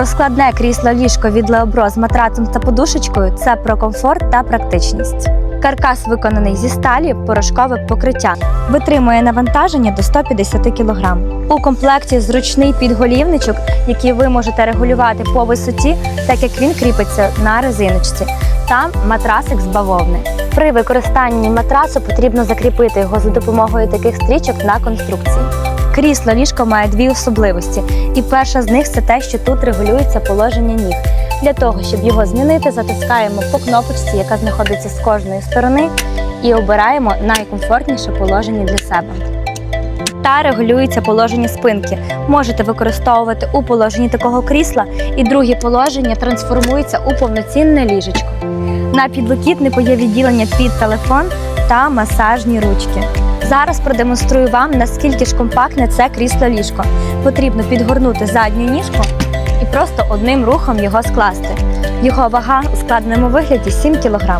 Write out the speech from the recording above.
Розкладне крісло ліжко від Леобро з матрацем та подушечкою це про комфорт та практичність. Каркас виконаний зі сталі, порошкове покриття. Витримує навантаження до 150 кг. У комплекті зручний підголівничок, який ви можете регулювати по висоті, так як він кріпиться на резиночці. Та матрасик з бавовни. При використанні матрасу потрібно закріпити його за допомогою таких стрічок на конструкції. Крісло ліжко має дві особливості, і перша з них це те, що тут регулюється положення ніг. Для того, щоб його змінити, затискаємо по кнопочці, яка знаходиться з кожної сторони, і обираємо найкомфортніше положення для себе. Та регулюється положення спинки. Можете використовувати у положенні такого крісла, і друге положення трансформується у повноцінне ліжечко. На підлокітнику є відділення під телефон та масажні ручки. Зараз продемонструю вам, наскільки ж компактне це крісло ліжко. Потрібно підгорнути задню ніжку і просто одним рухом його скласти. Його вага у складеному вигляді 7 кг.